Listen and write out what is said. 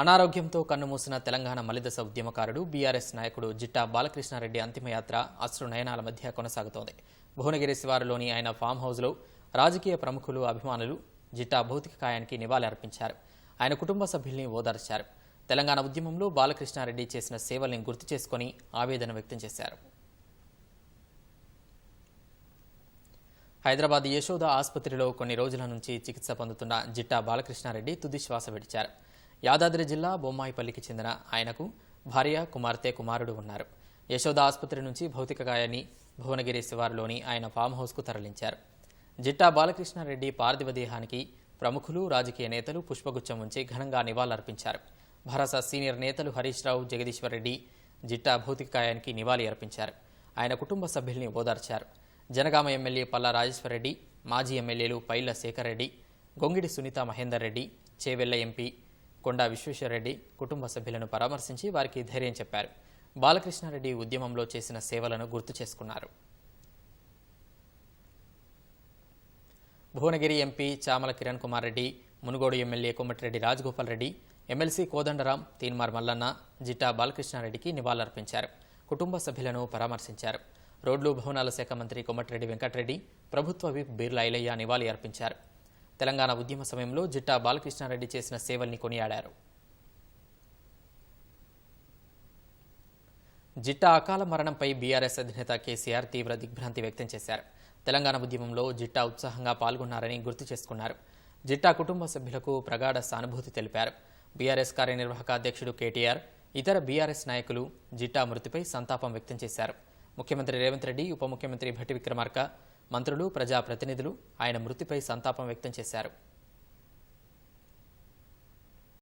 అనారోగ్యంతో కన్నుమూసిన తెలంగాణ మలిదశ ఉద్యమకారుడు బీఆర్ఎస్ నాయకుడు జిట్టా బాలకృష్ణారెడ్డి అంతిమయాత్ర అశ్రు నయనాల మధ్య కొనసాగుతోంది. భువనగిరి శివారులోని ఆయన ఫామ్ హౌస్లో రాజకీయ ప్రముఖులు అభిమానులు జిట్టా భౌతిక కాయానికి నివాళి అర్పించారు. ఆయన కుటుంబ సభ్యుల్ని ఓదార్చారు. తెలంగాణ ఉద్యమంలో బాలకృష్ణారెడ్డి చేసిన సేవల్ని గుర్తు చేసుకొని ఆవేదన వ్యక్తం చేశారు. హైదరాబాద్ యశోద ఆసుపత్రిలో కొన్ని రోజుల నుంచి చికిత్స పొందుతున్న జిట్టా బాలకృష్ణారెడ్డి తుది శ్వాస విడిచారు. యాదాద్రి జిల్లా బొమ్మాయిపల్లికి చెందిన ఆయనకు భార్య కుమార్తె కుమారుడు ఉన్నారు. యశోద ఆసుపత్రి నుంచి భౌతిక గాయాన్ని భువనగిరి శివారులోని ఆయన ఫామ్ హౌస్కు తరలించారు. జిట్టా బాలకృష్ణారెడ్డి పార్థివ దేహానికి ప్రముఖులు రాజకీయ నేతలు పుష్పగుచ్చం ఉంచి ఘనంగా నివాళులర్పించారు. భరస సీనియర్ నేతలు హరీష్ రావు జగదీశ్వరరెడ్డి జిట్టా భౌతిక గాయానికి నివాళి అర్పించారు. ఆయన కుటుంబ సభ్యుల్ని ఓదార్చారు. జనగామ ఎమ్మెల్యే పల్లా రాజేశ్వరరెడ్డి మాజీ ఎమ్మెల్యేలు పైళ్ళ శేఖర్ రెడ్డి గొంగిడి సునీత మహేందర్ రెడ్డి చేవెళ్ళ ఎంపీ కొండా విశ్వేశ్వరరెడ్డి కుటుంబ సభ్యులను పరామర్శించి వారికి ధైర్యం చెప్పారు. బాలకృష్ణారెడ్డి ఉద్యమంలో చేసిన సేవలను గుర్తు చేసుకున్నారు. Bhuvanagiri MP Chamala Kiran Kumar Reddy Munugode MLA Komatireddy Rajagopal Reddy MLC Kodandaram Teenmaar Mallanna Jitta బాలకృష్ణారెడ్డికి నివాళులర్పించారు. కుటుంబ సభ్యులను పరామర్శించారు. రోడ్లు భవనాల శాఖ మంత్రి కొమ్మటిరెడ్డి వెంకటరెడ్డి ప్రభుత్వ విప్ బిర్లా ఇలయ్య నివాళి అర్పించారు తెలంగాణ ఉద్యమ సమయంలో జిట్టా బాలకృష్ణారెడ్డి చేసిన సేవల్ని కొనియాడారు. జిట్టా అకాల మరణంపై బీఆర్ఎస్ అధినేత కేసీఆర్ తీవ్ర దిగ్భ్రాంతి వ్యక్తం చేశారు. తెలంగాణ ఉద్యమంలో జిట్టా ఉత్సాహంగా పాల్గొన్నారని గుర్తు చేసుకున్నారు. జిట్టా కుటుంబ సభ్యులకు ప్రగాఢ సానుభూతి తెలిపారు. బీఆర్ఎస్ కార్యనిర్వాహక అధ్యక్షుడు కేటీఆర్ ఇతర బీఆర్ఎస్ నాయకులు జిట్టా మృతిపై సంతాపం వ్యక్తం చేశారు. ముఖ్యమంత్రి రేవంత్ రెడ్డి ఉప ముఖ్యమంత్రి భట్టి విక్రమార్క మంత్రులు ప్రజాప్రతినిధులు ఆయన మృతిపై సంతాపం వ్యక్తం చేశారు.